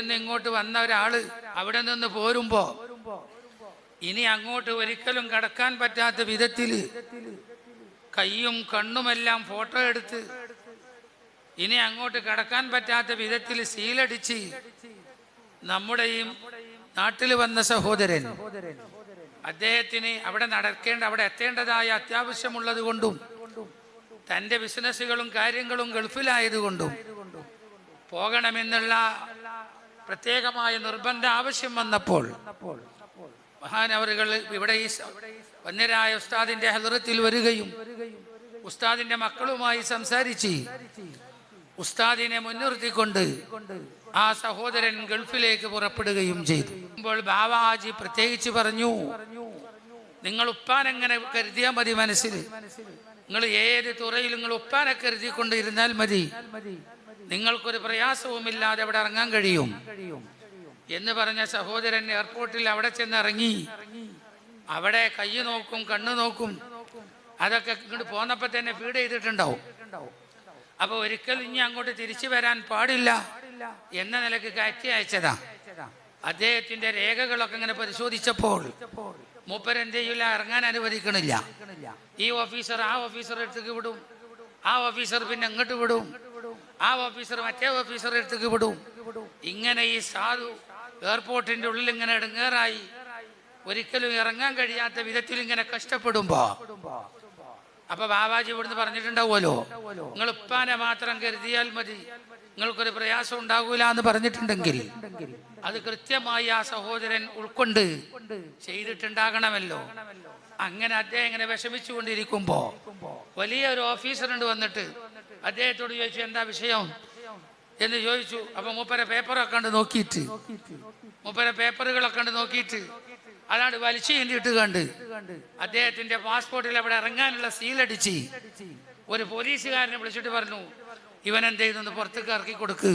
നിന്ന് ഇങ്ങോട്ട് വന്ന ഒരാൾ അവിടെ നിന്ന് പോരുമ്പോ ഇനി അങ്ങോട്ട് ഒരിക്കലും കടക്കാൻ പറ്റാത്ത വിധത്തിൽ കയ്യും കണ്ണുമെല്ലാം ഫോട്ടോ എടുത്ത് ഇനി അങ്ങോട്ട് കടക്കാൻ പറ്റാത്ത വിധത്തിൽ സീലടിച്ച് നമ്മുടെയും നാട്ടിൽ വന്ന സഹോദരൻ അദ്ദേഹത്തിന് അവിടെ നടക്കേണ്ട അവിടെ എത്തേണ്ടതായ അത്യാവശ്യമുള്ളത് കൊണ്ടും തന്റെ ബിസിനസ്സുകളും കാര്യങ്ങളും ഗൾഫിലായതുകൊണ്ടും പോകണമെന്നുള്ള പ്രത്യേകമായ നിർബന്ധ ആവശ്യം വന്നപ്പോൾ മഹാനവറുകൾ ഇവിടെ ഈ വന്യരായ ഉസ്താദിന്റെ ഹലറത്തിൽ വരികയും ഉസ്താദിന്റെ മക്കളുമായി സംസാരിച്ച് ഉസ്താദിനെ മുൻനിർത്തിക്കൊണ്ട് ആ സഹോദരൻ ഗൾഫിലേക്ക് പുറപ്പെടുകയും ചെയ്തു. അപ്പോൾ ബാവാജി പ്രത്യേകിച്ച് പറഞ്ഞു നിങ്ങൾ ഉപ്പാനെങ്ങനെ കരുതിയാൽ മതി മനസ്സിൽ? നിങ്ങൾ ഏത് തുറയിൽ നിങ്ങൾ ഉപ്പാനെ കരുതിക്കൊണ്ടിരുന്നാൽ മതി. നിങ്ങൾക്കൊരു പ്രയാസവുമില്ലാതെ അവിടെ ഇറങ്ങാൻ കഴിയും. എന്ന് പറഞ്ഞ സഹോദരൻ എയർപോർട്ടിൽ അവിടെ ചെന്ന് ഇറങ്ങി അവിടെ കൈ നോക്കും കണ്ണു നോക്കും. അതൊക്കെ ഇങ്ങോട്ട് പോന്നപ്പോ തന്നെ ഫീഡ് ചെയ്തിട്ടുണ്ടാവും. അപ്പൊ ഒരിക്കലും ഇനി അങ്ങോട്ട് തിരിച്ചു വരാൻ പാടില്ല എന്ന നിലയ്ക്ക് കയറ്റി അയച്ചതാ. അദ്ദേഹത്തിന്റെ രേഖകളൊക്കെ ഇങ്ങനെ പരിശോധിച്ചപ്പോൾ മൂപ്പരെന്ത് ചെയ്യില്ല ഇറങ്ങാൻ അനുവദിക്കണില്ല. ഈ ഓഫീസർ ആ ഓഫീസർ എടുത്തേക്ക് വിടും. ആ ഓഫീസർ പിന്നെ അങ്ങോട്ട് വിടും. ആ ഓഫീസർ മറ്റേ ഓഫീസർ എടുത്തേക്ക് വിടും. ഇങ്ങനെ ഈ സാധു എയർപോർട്ടിന്റെ ഉള്ളിൽ ഇങ്ങനെ ഇടങ്ങേറായി. ഒരിക്കലും ഇറങ്ങാൻ കഴിയാത്ത വിധത്തിൽ ഇങ്ങനെ കഷ്ടപ്പെടുമ്പോ അപ്പൊ ബാബാജി ഇവിടുന്ന് പറഞ്ഞിട്ടുണ്ടാവുമല്ലോ നിങ്ങൾ ഉപ്പാനെ മാത്രം കരുതിയാൽ മതി. നിങ്ങൾക്കൊരു പ്രയാസം ഉണ്ടാകൂല എന്ന് പറഞ്ഞിട്ടുണ്ടെങ്കിൽ അത് കൃത്യമായി ആ സഹോദരൻ ഉൾക്കൊണ്ട് ചെയ്തിട്ടുണ്ടാകണമല്ലോ. അങ്ങനെ അദ്ദേഹം ഇങ്ങനെ വിഷമിച്ചുകൊണ്ടിരിക്കുമ്പോ വലിയ ഒരു ഓഫീസറുണ്ട് വന്നിട്ട് അദ്ദേഹത്തോട് ചോദിച്ചു എന്താ വിഷയം? എന്ന് ചോദിച്ചു. അപ്പൊ മൂപ്പരെ പേപ്പറൊക്കെ കണ്ട് നോക്കിയിട്ട്. മൂപ്പരെ പേപ്പറുകളൊക്കെ കണ്ട് നോക്കിയിട്ട്. അതാണ് വലിച്ചു കണ്ടിട്ട് കണ്ട്. അദ്ദേഹത്തിന്റെ പാസ്പോർട്ടിൽ അവിടെ ഇറങ്ങാനുള്ള സീലടിച്ച് ഒരു പോലീസുകാരനെ വിളിച്ചിട്ട് പറഞ്ഞു ഇവൻ എന്ത് ചെയ്യുന്നു പുറത്തേക്ക് ഇറക്കി കൊടുക്ക്.